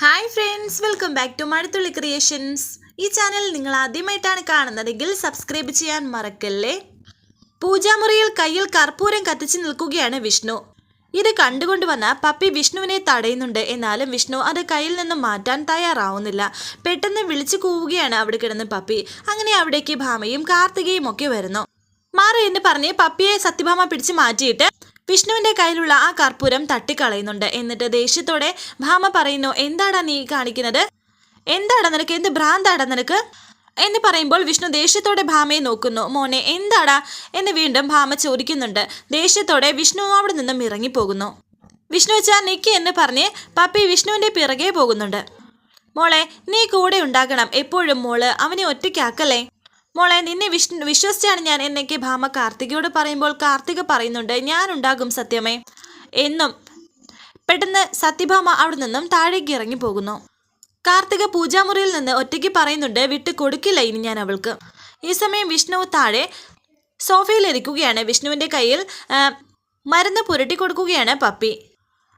Hi friends welcome back to Mazhathulli creations ഈ channel നിങ്ങൾ ആദ്യമായിട്ടാണ് കാണുന്നതെങ്കിൽ സബ്സ്ക്രൈബ് ചെയ്യാൻ മറക്കല്ലേ? പൂജാമുറിയിൽ കയ്യിൽ കർപ്പൂരം കത്തിച്ച് നിൽക്കുകയാണ് വിഷ്ണു. ഇത് കണ്ടുകൊണ്ടുവന്ന പപ്പി വിഷ്ണുവിനെ തടയുന്നുണ്ട്. എന്നാലും വിഷ്ണു അത് കയ്യിൽ നിന്നും മാറ്റാൻ തയ്യാറാവുന്നില്ല. പെട്ടെന്ന് വിളിച്ചു കൂവുകയാണ് അവിടെ കിടന്ന് പപ്പി. അങ്ങനെ അവിടേക്ക് ഭാമയും കാർത്തികയും ഒക്കെ വരുന്നു. മാറി എന്ന് പറഞ്ഞ് പപ്പിയെ സത്യഭാമ പിടിച്ച് മാറ്റിയിട്ട് വിഷ്ണുവിന്റെ കയ്യിലുള്ള ആ കർപ്പൂരം തട്ടിക്കളയുന്നുണ്ട്. എന്നിട്ട് ദേഷ്യത്തോടെ ഭാമ പറയുന്നു എന്താടാ നീ കാണിക്കുന്നത്? എന്താടാ നിനക്ക്? എന്ത് ഭ്രാന്താടാ നിനക്ക്? എന്ന് പറയുമ്പോൾ വിഷ്ണു ദേഷ്യത്തോടെ ഭാമയെ നോക്കുന്നു. മോനെ എന്താടാ? എന്ന് വീണ്ടും ഭാമ ചോദിക്കുന്നുണ്ട്. ദേഷ്യത്തോടെ വിഷ്ണു അവിടെ നിന്നും ഇറങ്ങിപ്പോകുന്നു. വിഷ്ണു വെച്ചാൽ നിക്ക് എന്ന് പറഞ്ഞ് പപ്പി വിഷ്ണുവിന്റെ പിറകെ പോകുന്നുണ്ട്. മോളെ നീ കൂടെ ഉണ്ടാകണം. എപ്പോഴും മോൾ അവനെ ഒറ്റയ്ക്കാക്കല്ലേ? മോളെ നിന്നെ വിഷ്ണു വിശ്വസിച്ചാണ് ഞാൻ എന്നൊക്കെ ഭാമ കാർത്തികയോട് പറയുമ്പോൾ കാർത്തിക പറയുന്നുണ്ട് ഞാൻ ഉണ്ടാകും സത്യമേ എന്നും പെട്ടെന്ന് സത്യഭാമ അവിടെ നിന്നും താഴേക്ക് ഇറങ്ങി പോകുന്നു കാർത്തിക പൂജാമുറിയിൽ നിന്ന് ഒറ്റയ്ക്ക് പറയുന്നുണ്ട് വിട്ട് കൊടുക്കില്ല ഇനി ഞാൻ അവൾക്ക്. ഈ സമയം വിഷ്ണു താഴെ സോഫയിലിരിക്കുകയാണ്. വിഷ്ണുവിന്റെ കയ്യിൽ മരുന്ന് പുരട്ടി കൊടുക്കുകയാണ് പപ്പി.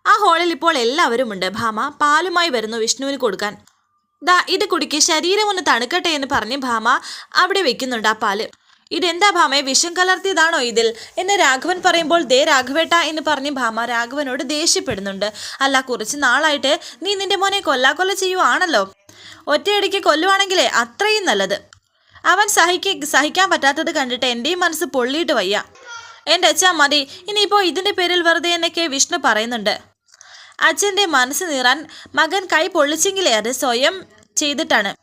ആ ഹോളിൽ ഇപ്പോൾ എല്ലാവരുമുണ്ട്. ഭാമ പാലുമായി വരുന്നു വിഷ്ണുവിന് കൊടുക്കാൻ. ദാ ഇത് കുടിക്ക് ശരീരം ഒന്ന് തണുക്കട്ടെ എന്ന് പറഞ്ഞ് ഭാമ അവിടെ വെക്കുന്നുണ്ട് ആ പാൽ. ഇതെന്താ ഭാമയെ വിഷം കലർത്തിയതാണോ ഇതിൽ? എന്ന് രാഘവൻ പറയുമ്പോൾ ദേ രാഘവേട്ട എന്ന് പറഞ്ഞ് ഭാമ രാഘവനോട് ദേഷ്യപ്പെടുന്നുണ്ട്. അല്ല കുറച്ച് നാളായിട്ട് നീ നിന്റെ മോനെ കൊല്ലാക്കൊല്ല ചെയ്യുവാണല്ലോ. ഒറ്റയടിക്ക് കൊല്ലുവാണെങ്കിലേ അത്രയും നല്ലത്. അവൻ സഹിക്ക സഹിക്കാൻ പറ്റാത്തത് കണ്ടിട്ട് എന്റെയും മനസ്സ് പൊള്ളിയിട്ട് വയ്യ. എന്റെ അച്ഛാ മതി. ഇനിയിപ്പോൾ ഇതിന്റെ പേരിൽ വെറുതെ എന്നൊക്കെ വിഷ്ണു പറയുന്നുണ്ട്. അച്ഛന്റെ മനസ്സ് നീറാൻ മകൻ കൈ പൊള്ളിച്ചെങ്കിലേ അത് സ്വയം ചെയ്തിട്ടാണ്.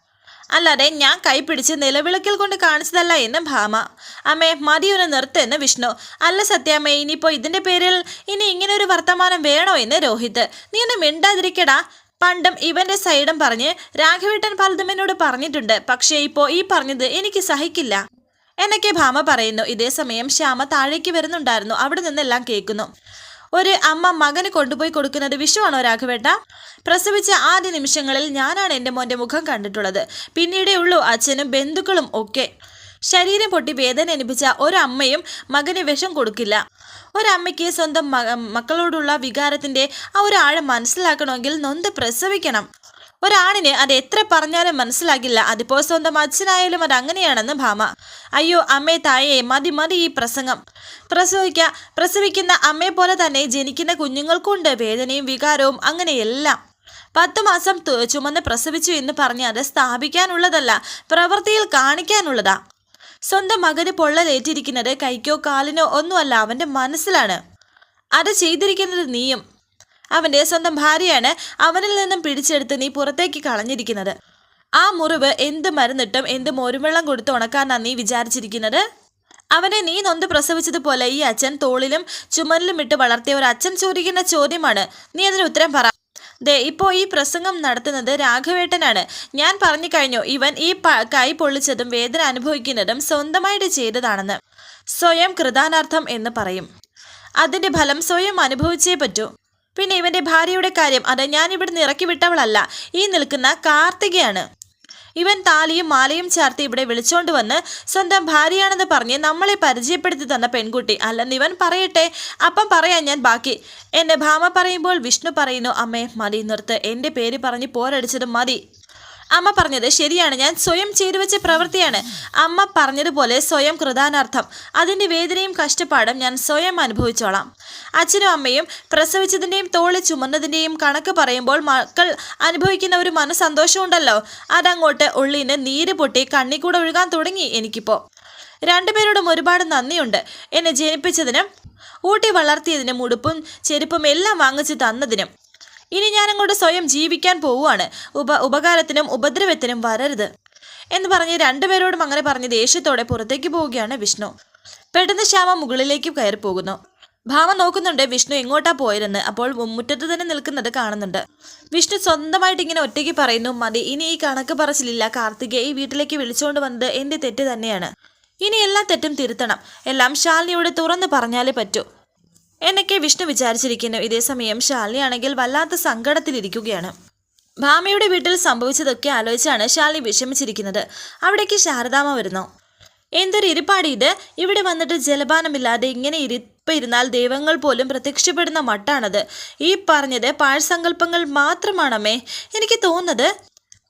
അല്ലാതെ ഞാൻ കൈ പിടിച്ച് നിലവിളക്കിൽ കൊണ്ട് കാണിച്ചതല്ല എന്ന് ഭാമ. അമ്മേ മതിയൊന്ന് നിർത്തെന്ന് വിഷ്ണു. അല്ല സത്യാമ്മേ ഇനിയിപ്പോൾ ഇതിന്റെ പേരിൽ ഇനി ഇങ്ങനെ ഒരു വർത്തമാനം വേണോ എന്ന് രോഹിത്. നീ ഒന്ന് മിണ്ടാതിരിക്കടാ. പണ്ടും ഇവന്റെ സൈഡും പറഞ്ഞ് രാഘവേട്ടൻ പലതും എന്നോട് പറഞ്ഞിട്ടുണ്ട്. പക്ഷേ ഇപ്പോൾ ഈ പറഞ്ഞത് എനിക്ക് സഹിക്കില്ല. എന്നൊക്കെ ഭാമ പറയുന്നു. ഇതേസമയം ശ്യാമ താഴേക്ക് വരുന്നുണ്ടായിരുന്നു. അവിടെ നിന്നെല്ലാം കേൾക്കുന്നു. ഒരു അമ്മ മകന് കൊണ്ടുപോയി കൊടുക്കുന്നത് വിഷുവാണോ രാഘവേട്ട? പ്രസവിച്ച ആദ്യ നിമിഷങ്ങളിൽ ഞാനാണ് എന്റെ മോന്റെ മുഖം കണ്ടിട്ടുള്ളത്. പിന്നീടേ ഉള്ളൂ അച്ഛനും ബന്ധുക്കളും ഒക്കെ. ശരീരം പൊട്ടി വേദന അനുഭവിച്ച ഒരമ്മയും മകന് വിഷം കൊടുക്കില്ല. ഒരമ്മയ്ക്ക് സ്വന്തം മക്കളോടുള്ള വികാരത്തിന്റെ ആ ഒരു ആഴം മനസ്സിലാക്കണമെങ്കിൽ നൊന്ത് പ്രസവിക്കണം. ഒരാണിന് അത് എത്ര പറഞ്ഞാലും മനസ്സിലാകില്ല. അതിപ്പോൾ സ്വന്തം അച്ഛനായാലും അത് അങ്ങനെയാണെന്ന് ഭാമ. അയ്യോ അമ്മേ തായേ മതി മതി ഈ പ്രസംഗം. പ്രസവിക്ക പ്രസവിക്കുന്ന അമ്മയെ പോലെ തന്നെ ജനിക്കുന്ന കുഞ്ഞുങ്ങൾക്കുണ്ട് വേദനയും വികാരവും അങ്ങനെയെല്ലാം. പത്ത് മാസം ചുമന്ന് പ്രസവിച്ചു എന്ന് പറഞ്ഞ് അത് സ്ഥാപിക്കാനുള്ളതല്ല പ്രവൃത്തിയിൽ കാണിക്കാനുള്ളതാ. സ്വന്തം മകന് പൊള്ളലേറ്റിരിക്കുന്നത് കൈക്കോ കാലിനോ ഒന്നുമല്ല അവന്റെ മനസ്സിലാണ്. അത് ചെയ്തിരിക്കുന്നത് നീയും. അവന്റെ സ്വന്തം ഭാര്യയാണ് അവനിൽ നിന്നും പിടിച്ചെടുത്ത് നീ പുറത്തേക്ക് കളഞ്ഞിരിക്കുന്നത്. ആ മുറിവ് എന്ത് മരുന്നിട്ടും എന്ത് മോരുവെള്ളം കൊടുത്ത് ഉണക്കാനാണ് നീ വിചാരിച്ചിരിക്കുന്നത്? അവനെ നീ നൊന്ത് പ്രസവിച്ചതുപോലെ ഈ അച്ഛൻ തോളിലും ചുമലിലും ഇട്ട് വളർത്തിയ ഒരു അച്ഛൻ ചോദിക്കുന്ന ചോദ്യമാണ്. നീ അതിന് ഉത്തരം പറ. ദേ ഇപ്പോൾ ഈ പ്രസംഗം നടത്തുന്നത് രാഘവേട്ടനാണ്. ഞാൻ പറഞ്ഞു കഴിഞ്ഞു ഇവൻ ഈ കൈ പൊള്ളിച്ചതും വേദന അനുഭവിക്കുന്നതും സ്വന്തമായിട്ട് ചെയ്തതാണെന്ന്. സ്വയം കൃതാനാർത്ഥം എന്ന് പറയും. അതിന്റെ ഫലം സ്വയം അനുഭവിച്ചേ പറ്റൂ. പിന്നെ ഇവന്റെ ഭാര്യയുടെ കാര്യം അത് ഞാൻ ഇവിടുന്ന് ഇറക്കി വിട്ടവളല്ല. ഈ നിൽക്കുന്ന കാർത്തികയാണ്. ഇവൻ താലിയും മാലയും ചേർത്ത് ഇവിടെ വിളിച്ചോണ്ട് വന്ന് സ്വന്തം ഭാര്യയാണെന്ന് പറഞ്ഞ് നമ്മളെ പരിചയപ്പെടുത്തി തന്ന പെൺകുട്ടി. അല്ലെന്ന് ഇവൻ പറയട്ടെ. അപ്പം പറയാൻ ഞാൻ ബാക്കി. എന്നെ ഭാമ പറയുമ്പോൾ വിഷ്ണു പറയുന്നു അമ്മേ മതി നിർത്ത്. എന്റെ പേര് പറഞ്ഞ് പോരടിച്ചത് മതി. അമ്മ പറഞ്ഞത് ശരിയാണ്. ഞാൻ സ്വയം ചെയ്തു വെച്ച പ്രവൃത്തിയാണ്. അമ്മ പറഞ്ഞതുപോലെ സ്വയം കൃതാനാർത്ഥം. അതിന്റെ വേദനയും കഷ്ടപ്പാടും ഞാൻ സ്വയം അനുഭവിച്ചോളാം. അച്ഛനും അമ്മയും പ്രസവിച്ചതിന്റെയും തോളി ചുമന്നതിന്റെയും കണക്ക് പറയുമ്പോൾ മക്കൾ അനുഭവിക്കുന്ന ഒരു മനസ്സന്തോഷമുണ്ടല്ലോ. അതങ്ങോട്ട് ഉള്ളിന് നീര് പൊട്ടി കണ്ണിക്കൂടെ ഒഴുകാൻ തുടങ്ങി എനിക്കിപ്പോൾ രണ്ടുപേരോടും ഒരുപാട് നന്ദിയുണ്ട്. എന്നെ ജനിപ്പിച്ചതിനും ഊട്ടി വളർത്തിയതിനും ഉടുപ്പും ചെരുപ്പും എല്ലാം വാങ്ങിച്ചു തന്നതിനും. ഇനി ഞാൻ അങ്ങോട്ട് സ്വയം ജീവിക്കാൻ പോവുകയാണ്. ഉപ ഉപകാരത്തിനും ഉപദ്രവത്തിനും വരരുത്. എന്ന് പറഞ്ഞ് രണ്ടുപേരോടും അങ്ങനെ പറഞ്ഞ് ദേഷ്യത്തോടെ പുറത്തേക്ക് പോവുകയാണ് വിഷ്ണു. പെട്ടെന്ന് ശ്യാമ മുകളിലേക്ക് കയറി പോകുന്നു. ഭാമ നോക്കുന്നുണ്ട് വിഷ്ണു എങ്ങോട്ടാ പോയതെന്ന്. അപ്പോൾ മുറ്റത്ത് തന്നെ നിൽക്കുന്നത് കാണുന്നുണ്ട്. വിഷ്ണു സ്വന്തമായിട്ട് ഇങ്ങനെ ഒറ്റയ്ക്ക് പറയുന്നു മതി ഇനി ഈ കണക്ക് പറച്ചിലില്ല. കാർത്തികയെ ഈ വീട്ടിലേക്ക് വിളിച്ചുകൊണ്ട് വന്നത് എന്റെ തെറ്റ് തന്നെയാണ്. ഇനി എല്ലാ തെറ്റും തിരുത്തണം. എല്ലാം ശാലിനിയോട് തുറന്നു പറഞ്ഞാലേ പറ്റൂ. എന്നൊക്കെ വിഷ്ണു വിചാരിച്ചിരിക്കുന്നു. ഇതേസമയം ശാലിനി ആണെങ്കിൽ വല്ലാത്ത സങ്കടത്തിലിരിക്കുകയാണ്. ഭാമയുടെ വീട്ടിൽ സംഭവിച്ചതൊക്കെ ആലോചിച്ചാണ് ശാലിനി വിഷമിച്ചിരിക്കുന്നത്. അവിടേക്ക് ശാരദാമ്മ വരുന്നു. എന്തൊരു ഇരിപ്പാടി ഇത്. ഇവിടെ വന്നിട്ട് ജലപാനമില്ലാതെ ഇങ്ങനെ ഇരിപ്പ് ഇരുന്നാൽ ദൈവങ്ങൾ പോലും പ്രത്യക്ഷപ്പെടുന്ന മട്ടാണത്. ഈ പറഞ്ഞത് പാഴ്സങ്കല്പങ്ങൾ മാത്രമാണമേ എനിക്ക് തോന്നുന്നത്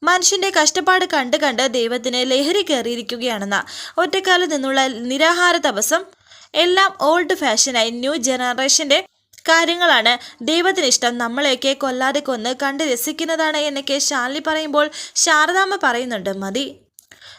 മനുഷ്യന്റെ കഷ്ടപ്പാട് കണ്ട് കണ്ട് ദൈവത്തിന് ലഹരി കയറിയിരിക്കുകയാണെന്ന. ഒറ്റക്കാലിൽ നിന്നുള്ള നിരാഹാര തപസം എല്ലാം ഓൾഡ് ഫാഷനായി ന്യൂ ജനറേഷന്റെ കാര്യങ്ങളാണ്. ദൈവത്തിന് ഇഷ്ടം നമ്മളെയൊക്കെ കൊല്ലാതെ കൊന്ന് കണ്ട് രസിക്കുന്നതാണ് എന്നൊക്കെ ശാലിനി പറയുമ്പോൾ ശാരദാമ്മ പറയുന്നുണ്ട് മതി.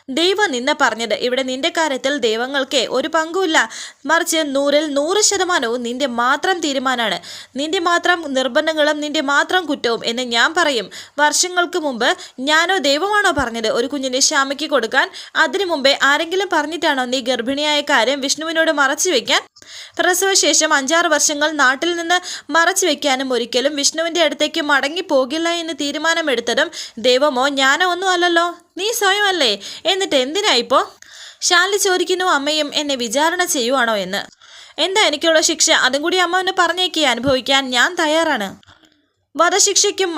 ദൈവം നിന്നെ പറഞ്ഞത്. ഇവിടെ നിന്റെ കാര്യത്തിൽ ദൈവങ്ങൾക്ക് ഒരു പങ്കുമില്ല. മറിച്ച് നൂറിൽ നൂറ് ശതമാനവും നിന്റെ മാത്രം തീരുമാനമാണ്. നിന്റെ മാത്രം നിർബന്ധങ്ങളും നിന്റെ മാത്രം കുറ്റവും എന്ന് ഞാൻ പറയും. വർഷങ്ങൾക്ക് മുമ്പ് ഞാനോ ദൈവമാണോ പറഞ്ഞത്? ഒരു കുഞ്ഞിനെ ശ്യാമയ്ക്ക് കൊടുക്കാൻ അതിനു മുമ്പേ ആരെങ്കിലും പറഞ്ഞിട്ടാണോ നീ ഗർഭിണിയായ കാര്യം വിഷ്ണുവിനോട് മറച്ചു വെക്കാൻ? പ്രസവശേഷം അഞ്ചാറ് വർഷങ്ങൾ നാട്ടിൽ നിന്ന് മറച്ചു വെക്കാനും ഒരിക്കലും വിഷ്ണുവിന്റെ അടുത്തേക്ക് മടങ്ങി പോകില്ല എന്ന് തീരുമാനമെടുത്തതും ദൈവമോ ഞാനോ ഒന്നും അല്ലല്ലോ. നീ സ്വയമല്ലേ? എന്നിട്ട് എന്തിനാ ഇപ്പോ? ശാലി ചോദിക്കുന്നു അമ്മയും എന്നെ വിചാരണ ചെയ്യുവാണോ എന്ന്. എന്താ എനിക്കുള്ള ശിക്ഷ? അതും കൂടി അമ്മ ഒന്ന് പറഞ്ഞേക്കി അനുഭവിക്കാൻ ഞാൻ തയ്യാറാണ്. വധശിക്ഷയ്ക്കും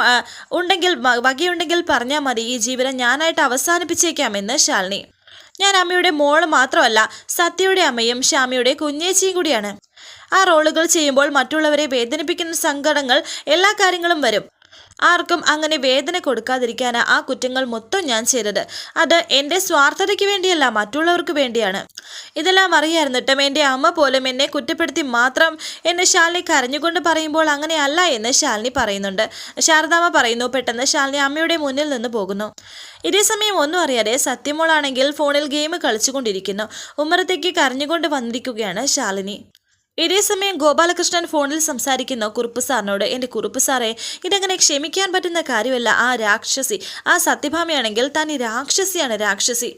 ഉണ്ടെങ്കിൽ വകയുണ്ടെങ്കിൽ പറഞ്ഞാൽ മതി. ഈ ജീവിതം ഞാനായിട്ട് അവസാനിപ്പിച്ചേക്കാമെന്ന് ശാലിനി. ഞാൻ അമ്മയുടെ മോൾ മാത്രമല്ല സത്യയുടെ അമ്മയും ശ്യാമയുടെ കുഞ്ഞേച്ചിയും കൂടിയാണ്. ആ റോളുകൾ ചെയ്യുമ്പോൾ മറ്റുള്ളവരെ വേദനിപ്പിക്കുന്ന സങ്കടങ്ങൾ എല്ലാ കാര്യങ്ങളും വരും. ആർക്കും അങ്ങനെ വേദന കൊടുക്കാതിരിക്കാനാണ് ആ കുറ്റങ്ങൾ മൊത്തം ഞാൻ ചെയ്തത്. അത് എന്റെ സ്വാർത്ഥതയ്ക്ക് വേണ്ടിയല്ല മറ്റുള്ളവർക്ക് വേണ്ടിയാണ്. ഇതെല്ലാം അറിയായിരുന്നിട്ടും എന്റെ അമ്മ പോലും എന്നെ കുറ്റപ്പെടുത്തി മാത്രം എന്നെ ശാലിനി കരഞ്ഞുകൊണ്ട് പറയുമ്പോൾ അങ്ങനെയല്ല എന്ന് ശാലിനി പറയുന്നുണ്ട്. ശാരദാമ്മ പറയുന്നു പെട്ടെന്ന് ശാലിനി അമ്മയുടെ മുന്നിൽ നിന്ന് പോകുന്നു. ഇതേ സമയം ഒന്നും അറിയാതെ സത്യമോളാണെങ്കിൽ ഫോണിൽ ഗെയിം കളിച്ചുകൊണ്ടിരിക്കുന്നു. ഉമ്മറത്തേക്ക് കരഞ്ഞുകൊണ്ട് വന്നിരിക്കുകയാണ് ശാലിനി. ഇതേ സമയം ഗോപാലകൃഷ്ണൻ ഫോണിൽ സംസാരിക്കുന്ന കുറുപ്പ് സാറിനോട് എന്റെ കുറുപ്പ് സാറേ ഇതങ്ങനെ ക്ഷമിക്കാൻ പറ്റുന്ന കാര്യമല്ല. ആ രാക്ഷസി ആ സത്യഭാമയാണെങ്കിൽ തന്നെ രാക്ഷസിയാണ് രാക്ഷസി.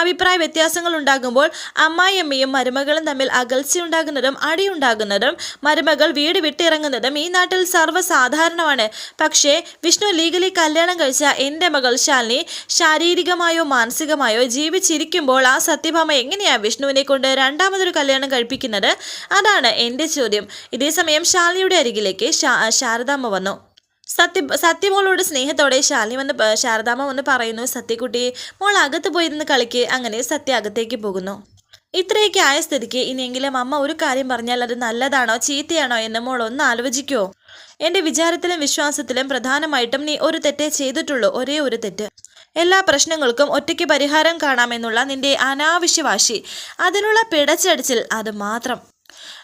അഭിപ്രായ വ്യത്യാസങ്ങൾ ഉണ്ടാകുമ്പോൾ അമ്മായിയമ്മയും മരുമകളും തമ്മിൽ അകൽച്ച അകൽച്ചയുണ്ടാകുന്നതും അടിയുണ്ടാകുന്നതും മരുമകൾ വീട് വിട്ടിറങ്ങുന്നതും ഈ നാട്ടിൽ സർവസാധാരണമാണ്. പക്ഷേ വിഷ്ണു ലീഗലി കല്യാണം കഴിച്ച എന്റെ മകൾ ശാലിനി ശാരീരികമായോ മാനസികമായോ ജീവിച്ചിരിക്കുമ്പോൾ ആ സത്യഭാമ എങ്ങനെയാ വിഷ്ണുവിനെ കൊണ്ട് രണ്ടാമതൊരു കല്യാണം കഴിപ്പിക്കുന്നത്? അതാണ് എന്റെ ചോദ്യം. ഇതേസമയം ശാലിയുടെ അരികിലേക്ക് ശാരദാമ്മ വന്നു. സത്യ സത്യമോളോട് സ്നേഹത്തോടെ ശാലി വന്ന് ശാരദാമ്മ വന്ന് പറയുന്നു സത്യക്കുട്ടി മോൾ അകത്ത് പോയിരുന്ന് കളിക്ക്. അങ്ങനെ സത്യ അകത്തേക്ക് പോകുന്നു. ഇത്രയൊക്കെ ആയ സ്ഥിതിക്ക് ഇനിയെങ്കിലും അമ്മ ഒരു കാര്യം പറഞ്ഞാൽ അത് നല്ലതാണോ ചീത്തയാണോ എന്ന് മോൾ ഒന്ന് ആലോചിക്കുമോ എന്റെ വിചാരത്തിലും വിശ്വാസത്തിലും പ്രധാനമായിട്ടും നീ ഒരു തെറ്റേ ചെയ്തിട്ടുള്ളൂ ഒരേ ഒരു തെറ്റ്. എല്ലാ പ്രശ്നങ്ങൾക്കും ഒറ്റയ്ക്ക് പരിഹാരം കാണാമെന്നുള്ള നിന്റെ അനാവശ്യ വാശി അതിനുള്ള പിടച്ചടിച്ചിൽ അത് മാത്രം.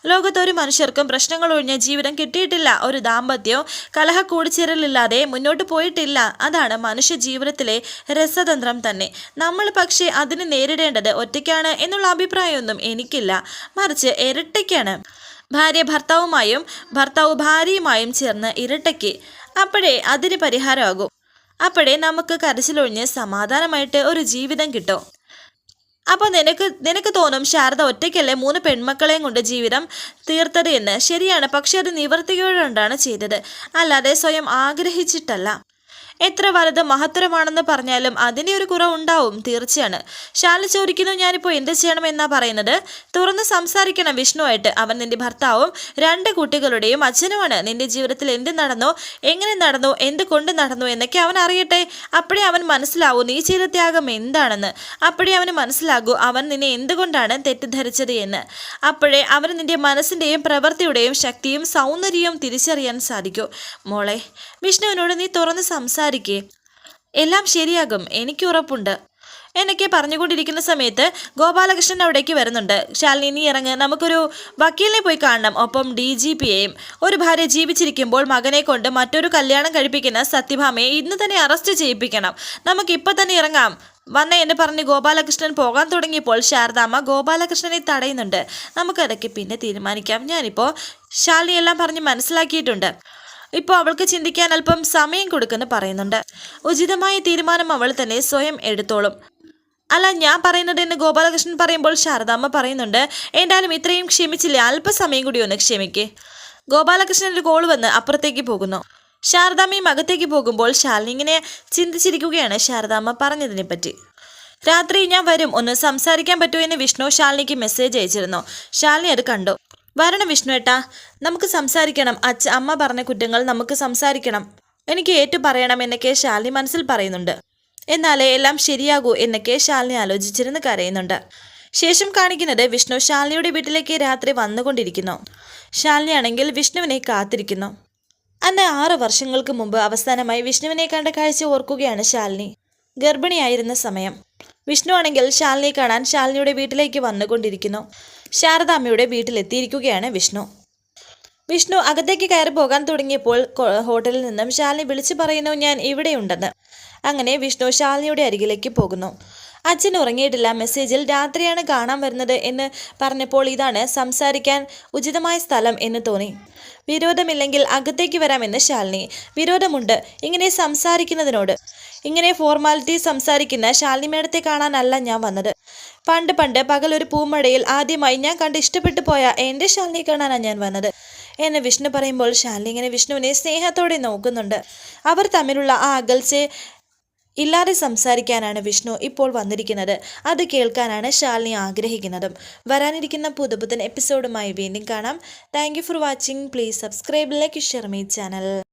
ലോകത്ത് ഒരു മനുഷ്യർക്കും പ്രശ്നങ്ങൾ ഒഴിഞ്ഞ ജീവിതം കിട്ടിയിട്ടില്ല. ഒരു ദാമ്പത്യവും കലഹ കൂടിച്ചേരലില്ലാതെ മുന്നോട്ട് പോയിട്ടില്ല. അതാണ് മനുഷ്യ ജീവിതത്തിലെ രസതന്ത്രം തന്നെ. നമ്മൾ പക്ഷേ അതിനെ നേരിടേണ്ടത് ഒറ്റയ്ക്കാണ് എന്നുള്ള അഭിപ്രായമൊന്നും എനിക്കില്ല. മറിച്ച് ഇരട്ടയ്ക്കാണ്. ഭാര്യ ഭർത്താവുമായും ഭർത്താവ് ഭാര്യയുമായും ചേർന്ന് ഇരട്ടയ്ക്ക്. അപ്പോഴേ അതിന് പരിഹാരമാകും. അപ്പോഴേ നമുക്ക് കരച്ചിലൊഴിഞ്ഞ് സമാധാനമായിട്ട് ഒരു ജീവിതം കിട്ടും. അപ്പോൾ നിനക്ക് നിനക്ക് തോന്നും ശാരദ ഒറ്റയ്ക്കല്ലേ മൂന്ന് പെൺമക്കളെയും കൊണ്ട് ജീവിതം തീർത്തത് എന്ന്? ശരിയാണ്. പക്ഷെ അത് നിവർത്തിയോടുകൊണ്ടാണ് ചെയ്തത്. അല്ലാതെ സ്വയം ആഗ്രഹിച്ചിട്ടല്ല. എത്ര വലുത് മഹത്തരമാണെന്ന് പറഞ്ഞാലും അതിന്റെ ഒരു കുറവുണ്ടാവും തീർച്ചയാണ്. ശാല ചോദിക്കുന്നു ഞാനിപ്പോൾ എന്ത് ചെയ്യണം എന്നാ പറയുന്നത്? തുറന്ന് സംസാരിക്കണം വിഷ്ണുവായിട്ട്. അവൻ നിന്റെ ഭർത്താവും രണ്ട് കുട്ടികളുടെയും അച്ഛനുമാണ്. നിന്റെ ജീവിതത്തിൽ എന്ത് നടന്നു എങ്ങനെ നടന്നു എന്ത് കൊണ്ട് നടന്നു എന്നൊക്കെ അവൻ അറിയട്ടെ. അപ്പോഴേ അവൻ മനസ്സിലാവൂ നീ ചെയ്ത ത്യാഗം എന്താണെന്ന്. അപ്പോഴേ അവന് മനസ്സിലാകൂ അവൻ നിന്നെ എന്തുകൊണ്ടാണ് തെറ്റിദ്ധരിച്ചത് എന്ന്. അപ്പോഴേ അവന് നിന്റെ മനസ്സിന്റെയും പ്രവൃത്തിയുടെയും ശക്തിയും സൗന്ദര്യവും തിരിച്ചറിയാൻ സാധിക്കൂ. മോളെ വിഷ്ണുവിനോട് നീ തുറന്ന് സംസാരിക്കേ എല്ലാം ശരിയാകും എനിക്ക് ഉറപ്പുണ്ട്. എന്നൊക്കെ പറഞ്ഞുകൊണ്ടിരിക്കുന്ന സമയത്ത് ഗോപാലകൃഷ്ണൻ അവിടേക്ക് വരുന്നുണ്ട്. ശാലിനി നീ ഇറങ്ങ്. നമുക്കൊരു വക്കീലിനെ പോയി കാണണം. ഒപ്പം ഡി ജി പിയെയും ഒരു ഭാര്യ ജീവിച്ചിരിക്കുമ്പോൾ മകനെ കൊണ്ട് മറ്റൊരു കല്യാണം കഴിപ്പിക്കുന്ന സത്യഭാമയെ ഇന്ന് തന്നെ അറസ്റ്റ് ചെയ്യിപ്പിക്കണം. നമുക്ക് നമുക്കിപ്പോൾ തന്നെ ഇറങ്ങാം. വന്ന എന്ന് പറഞ്ഞ് ഗോപാലകൃഷ്ണൻ പോകാൻ തുടങ്ങിയപ്പോൾ ശാരദാമ്മ ഗോപാലകൃഷ്ണനെ തടയുന്നുണ്ട്. നമുക്കതൊക്കെ പിന്നെ തീരുമാനിക്കാം. ഞാനിപ്പോൾ ശാലിനി എല്ലാം പറഞ്ഞ് മനസ്സിലാക്കിയിട്ടുണ്ട്. ഇപ്പോൾ അവൾക്ക് ചിന്തിക്കാൻ അല്പം സമയം കൊടുക്കുമെന്ന് പറയുന്നുണ്ട്. ഉചിതമായ തീരുമാനം അവൾ തന്നെ സ്വയം എടുത്തോളും. അല്ല ഞാൻ പറയുന്നത് എന്ന് ഗോപാലകൃഷ്ണൻ പറയുമ്പോൾ ശാരദാമ്മ പറയുന്നുണ്ട് എന്തായാലും ഇത്രയും ക്ഷമിച്ചില്ലേ? അല്പസമയം കൂടി ഒന്ന് ക്ഷമിക്കേ. ഗോപാലകൃഷ്ണൻ ഒരു കോൾ വന്ന് അപ്പുറത്തേക്ക് പോകുന്നു. ശാരദാമ്മയും അകത്തേക്ക് പോകുമ്പോൾ ശാലിനി ഇങ്ങനെ ചിന്തിച്ചിരിക്കുകയാണ് ശാരദാമ്മ പറഞ്ഞതിനെ പറ്റി രാത്രി ഞാൻ വരും ഒന്ന് സംസാരിക്കാൻ പറ്റുമോ എന്ന് വിഷ്ണു ശാലിനിക്ക് മെസ്സേജ് അയച്ചിരുന്നു. ശാലിനി അത് കണ്ടു. വരണം വിഷ്ണു ഏട്ടാ. നമുക്ക് സംസാരിക്കണം. അച്ഛ അമ്മ പറഞ്ഞ കുറ്റങ്ങൾ നമുക്ക് സംസാരിക്കണം. എനിക്ക് ഏറ്റു പറയണം എന്നൊക്കെ ശാലിനി മനസ്സിൽ പറയുന്നുണ്ട്. എന്നാലേ എല്ലാം ശരിയാകൂ എന്നൊക്കെ ശാലിനി ആലോചിച്ചിരുന്ന് കരയുന്നുണ്ട്. ശേഷം കാണിക്കുന്നത് വിഷ്ണു ശാലിനിയുടെ വീട്ടിലേക്ക് രാത്രി വന്നുകൊണ്ടിരിക്കുന്നു. ശാലിനിയാണെങ്കിൽ വിഷ്ണുവിനെ കാത്തിരിക്കുന്നു. അന്ന് ആറ് വർഷങ്ങൾക്ക് മുമ്പ് അവസാനമായി വിഷ്ണുവിനെ കണ്ട കാഴ്ച ഓർക്കുകയാണ് ശാലിനി. ഗർഭിണിയായിരുന്ന സമയം. വിഷ്ണു ആണെങ്കിൽ ശാലിനിയെ കാണാൻ ശാലിനിയുടെ വീട്ടിലേക്ക് വന്നുകൊണ്ടിരിക്കുന്നു. ശാരദാമ്മയുടെ വീട്ടിലെത്തിയിരിക്കുകയാണ് വിഷ്ണു. വിഷ്ണു അകത്തേക്ക് കയറി പോകാൻ തുടങ്ങിയപ്പോൾ ഹോട്ടലിൽ നിന്നും ശാലിനി വിളിച്ചു പറയുന്നു ഞാൻ ഇവിടെയുണ്ടെന്ന്. അങ്ങനെ വിഷ്ണു ശാലിനിയുടെ അരികിലേക്ക് പോകുന്നു. അച്ഛൻ ഉറങ്ങിയിട്ടില്ല. മെസ്സേജിൽ രാത്രിയാണ് കാണാൻ വരുന്നത് എന്ന് പറഞ്ഞപ്പോൾ ഇതാണ് സംസാരിക്കാൻ ഉചിതമായ സ്ഥലം എന്ന് തോന്നി. വിരോധമില്ലെങ്കിൽ അകത്തേക്ക് വരാമെന്ന് ശാലിനി. വിരോധമുണ്ട്. ഇങ്ങനെ സംസാരിക്കുന്നതിനോട്. ഇങ്ങനെ ഫോർമാലിറ്റി സംസാരിക്കുന്ന ശാലിനി മേഡത്തെ കാണാനല്ല ഞാൻ വന്നത്. പണ്ട് പണ്ട് പകലൊരു പൂമടയിൽ ആദ്യമായി ഞാൻ കണ്ട് ഇഷ്ടപ്പെട്ടു പോയ എന്റെ ശാലിനി കാണാനാണ് ഞാൻ വന്നത്. എന്നെ വിഷ്ണു പറയുമ്പോൾ ശാലിനി ഇങ്ങനെ വിഷ്ണുവിനെ സ്നേഹത്തോടെ നോക്കുന്നുണ്ട്. അവർ തമ്മിലുള്ള ആ അകൽച്ചയെ ഇല്ലാതെ സംസാരിക്കാനാണ് വിഷ്ണു ഇപ്പോൾ വന്നിരിക്കുന്നത്. അത് കേൾക്കാനാണ് ശാലിനി ആഗ്രഹിക്കുന്നതും. വരാനിരിക്കുന്ന പുതുപുത്തൻ എപ്പിസോഡുമായി വീണ്ടും കാണാം. Thank for watching. Please subscribe like share my channel.